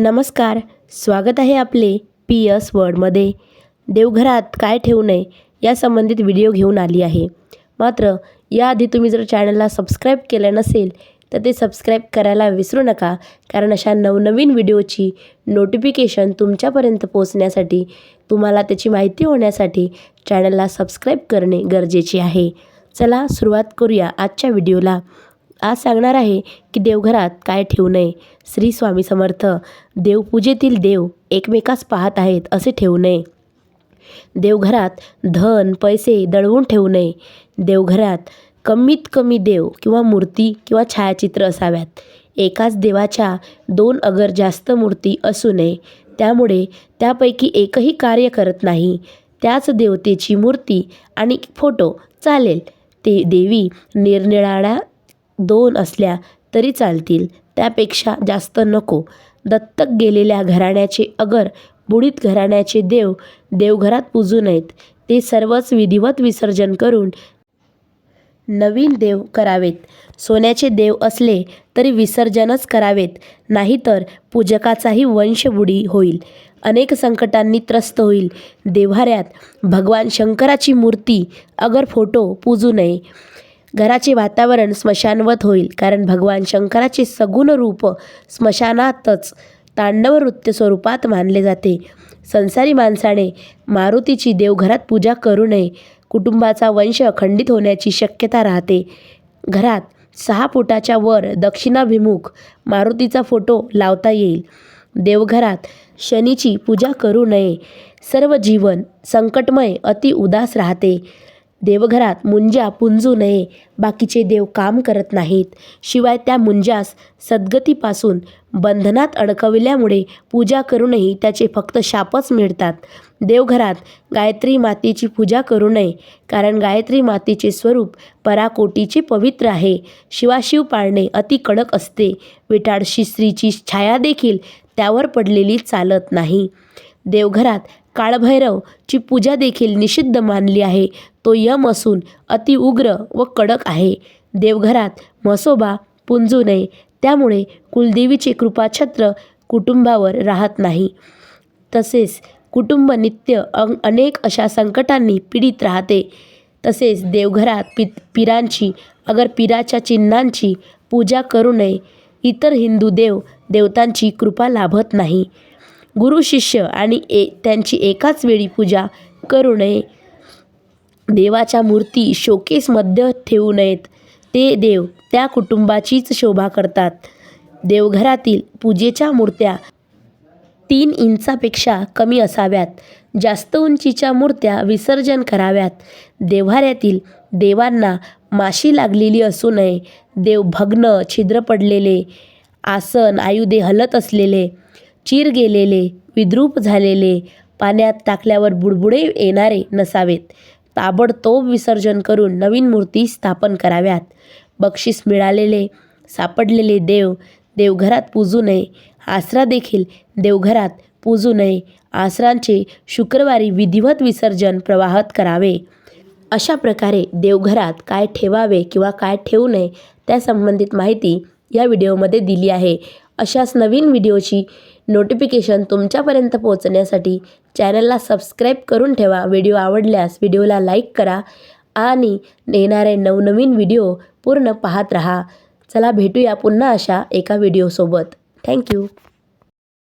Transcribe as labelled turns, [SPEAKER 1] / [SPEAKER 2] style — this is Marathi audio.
[SPEAKER 1] नमस्कार स्वागत आहे आपले पी एस वर्डमध्ये देवघरात काय ठेवू नये या संबंधित व्हिडिओ घेऊन आली आहे. मात्र याआधी तुम्ही जर चॅनलला सबस्क्राईब केलं नसेल तर ते सबस्क्राईब करायला विसरू नका कारण अशा नवनवीन व्हिडिओची नोटिफिकेशन तुमच्यापर्यंत पोहोचण्यासाठी तुम्हाला त्याची माहिती होण्यासाठी चॅनलला सबस्क्राईब करणे गरजेचे आहे. चला सुरुवात करूया आजच्या व्हिडिओला. आज सांगणार आहे की देवघरात काय ठेवू नये. श्री स्वामी समर्थ देवपूजेतील देव एकमेकास पाहत आहेत असे ठेवू नये. देवघरात धन पैसे दळवून ठेवू नये. देवघरात कमीत कमी देव किंवा मूर्ती किंवा छायाचित्र असाव्यात. एकाच देवाच्या दोन अगर जास्त मूर्ती असू नये. त्यामुळे त्यापैकी एकही कार्य करत नाही. त्याच देवतेची मूर्ती आणि फोटो चालेल. ते देवी निरनिराळ्या दोन असल्या तरी चालतील. त्यापेक्षा जास्त नको. दत्तक गेलेल्या घराण्याचे अगर बुडीत घराण्याचे देव देवघरात पूजू नयेत. ते सर्वच विधिवत विसर्जन करून नवीन देव करावेत. सोन्याचे देव असले तरी विसर्जनच करावेत. नाहीतर पूजकाचाही वंशबुडी होईल. अनेक संकटांनी त्रस्त होईल. देव्हाऱ्यात भगवान शंकराची मूर्ती अगर फोटो पूजू नये. घराचे वातावरण स्मशानवत होईल कारण भगवान शंकराचे सगुण रूप स्मशानातच तांडव नृत्य स्वरूपात मानले जाते. संसारी माणसाने मारुतीची देवघरात पूजा करू नये. कुटुंबाचा वंश खंडित होण्याची शक्यता राहते. घरात सहा फुटाच्या वर दक्षिणाभिमुख मारुतीचा फोटो लावता येईल. देवघरात शनीची पूजा करू नये. सर्व जीवन संकटमय अति उदास राहते. देवघरात मुंजा पुंजू नये बाकीचे देव काम करत नाहीत. शिवाय त्या मुंजास सद्गतीपासून बंधनात अडकविल्यामुळे पूजा करूनही त्याचे फक्त शापच मिळतात. देवघरात गायत्री मातेची पूजा करू नये कारण गायत्री मातेचे स्वरूप पराकोटीचे पवित्र आहे. शिवाशिव पाळणे अति कडक असते. विटाळशी स्त्रीची छाया देखील त्यावर पडलेली चालत नाही. देवघरात काळभैरवची पूजा देखील निषिद्ध मानली आहे. तो यम असून अति उग्र व कडक आहे. देवघरात म्हसोबा पुंजू नये त्यामुळे कुलदेवीचे कृपाछत्र कुटुंबावर राहत नाही. तसेच कुटुंब नित्य अं अनेक अशा संकटांनी पीडित राहते. तसेच देवघरात पि पिरांची अगर पिराच्या चिन्हांची पूजा करू नये इतर हिंदू देव देवतांची कृपा लाभत नाही. गुरु शिष्य आणि ए त्यांची एकाच वेळी पूजा करू नये. देवाच्या मूर्ती शोकेसमध्ये ठेवू नयेत. ते देव त्या कुटुंबाचीच शोभा करतात. देवघरातील पूजेच्या मूर्त्या तीन इंचापेक्षा कमी असाव्यात. जास्त उंचीच्या मूर्त्या विसर्जन कराव्यात. देव्हाऱ्यातील देवांना माशी लागलेली असू नये. देव भग्न छिद्र पडलेले आसन आयुधे हलत असलेले चीर गेलेले विद्रूप झालेले पाण्यात टाकल्यावर बुडबुडे येणारे नसावेत. ताबडतोब विसर्जन करून नवीन मूर्ती स्थापन कराव्यात. बक्षीस मिळालेले सापडलेले देव देवघरात पूजू नये. आसरा देखील देवघरात पूजू नये. आसरांचे शुक्रवारी विधिवत विसर्जन प्रवाहात करावे. अशा प्रकारे देवघरात काय ठेवावे किंवा काय ठेवू नये त्या संबंधित माहिती या व्हिडिओमध्ये दिली आहे. अशाच नवीन व्हिडिओची नोटिफिकेशन तुमच्यापर्यंत पोहोचण्यासाठी चॅनलला सबस्क्राईब करून ठेवा. व्हिडिओ आवडल्यास व्हिडिओला लाईक करा आणि येणारे नवनवीन व्हिडिओ पूर्ण पाहत राहा. चला भेटूया पुन्हा अशा एका व्हिडिओसोबत थँक्यू